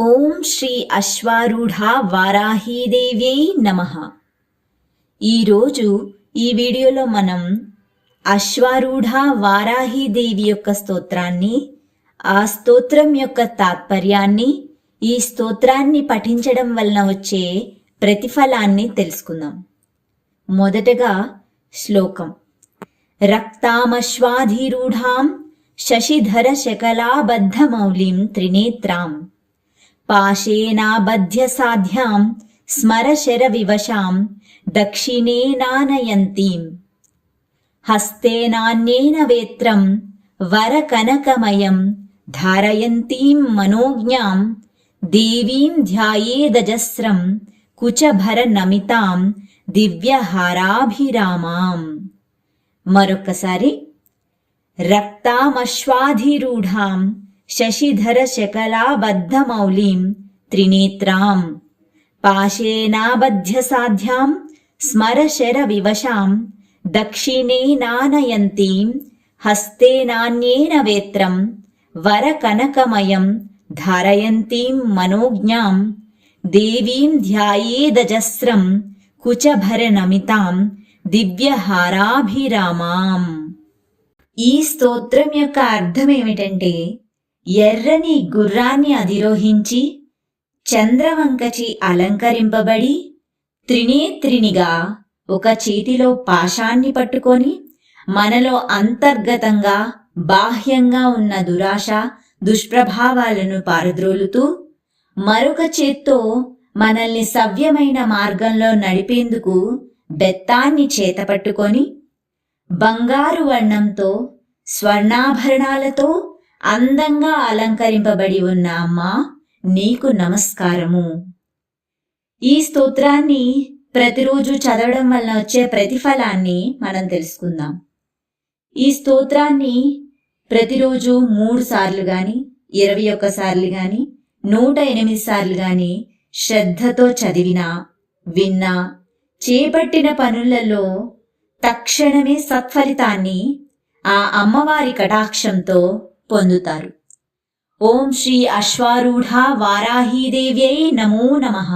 ఓం శ్రీ అశ్వారూఢ వారాహీదేవ్యై నమ. ఈరోజు ఈ వీడియోలో మనం అశ్వారూఢ వారాహీదేవి యొక్క స్తోత్రాన్ని ఆ స్తోత్రం యొక్క తాత్పర్యాన్ని ఈ స్తోత్రాన్ని పఠించడం వలన వచ్చే ప్రతిఫలాన్ని తెలుసుకుందాం. మొదటగా శ్లోకం. రక్తామశ్వాధిరూఢాం శశిధర శకలాబద్ధమౌలిం త్రినేత్రాం. పాశేనాబధ్య సాధ్యాం స్మరశర వివశాం దక్షిణేనానయంతీం హస్తేనాన్యేన వేత్రం వరకనకమయం ధారయంతీం మనోజ్ఞాం దేవీం ధ్యాయేదజస్రం కుచభర నమితాం దివ్యహారాభిరామాం మరొక్కసారి రక్తామశ్వాధిరూఢాం శశిధర శకలాబద్ధమౌలిం త్రినేత్రాం పాశేనాబధ్య సాధ్యాం స్మరశర వివశాం దక్షిణేనానయంతీం హస్తేనాన్యేన వేత్రం వరకనకమయం ధారయంతీం మనోజ్ఞాం దేవీం ధ్యాయేదజస్రం కుచభరనమితాం దివ్యహారాభిరామాం ఈ స్తోత్రం యొక్క అర్థం ఏమిటంటే ఎర్రని గుర్రాన్ని అధిరోహించి చంద్రవంకచి అలంకరింపబడి త్రినేత్రినిగా ఒక చేతిలో పాశాన్ని పట్టుకొని మనలో అంతర్గతంగా బాహ్యంగా ఉన్న దురాశ దుష్ప్రభావాలను పారద్రోలుతూ మరొక చేత్తో మనల్ని సవ్యమైన మార్గంలో నడిపేందుకు బెత్తాన్ని చేతపట్టుకొని బంగారు వర్ణంతో స్వర్ణాభరణాలతో అందంగా అలంకరింపబడి ఉన్న అమ్మా నీకు నమస్కారము. ఈ స్తోత్రాన్ని ప్రతిరోజు చదవడం వలన వచ్చే ప్రతిఫలాన్ని మనం తెలుసుకుందాం. ఈ స్తోత్రాన్ని ప్రతిరోజు మూడు సార్లు గాని ఇరవై ఒక్క సార్లు గాని నూట ఎనిమిది సార్లు గాని శ్రద్ధతో చదివినా విన్నా చేపట్టిన పనులలో తక్షణమే సత్ఫలితాన్ని ఆ అమ్మవారి కటాక్షంతో పొందుతారు. ఓం శ్రీ అశ్వారూఢ వారాహీదేవ్యై నమో నమః.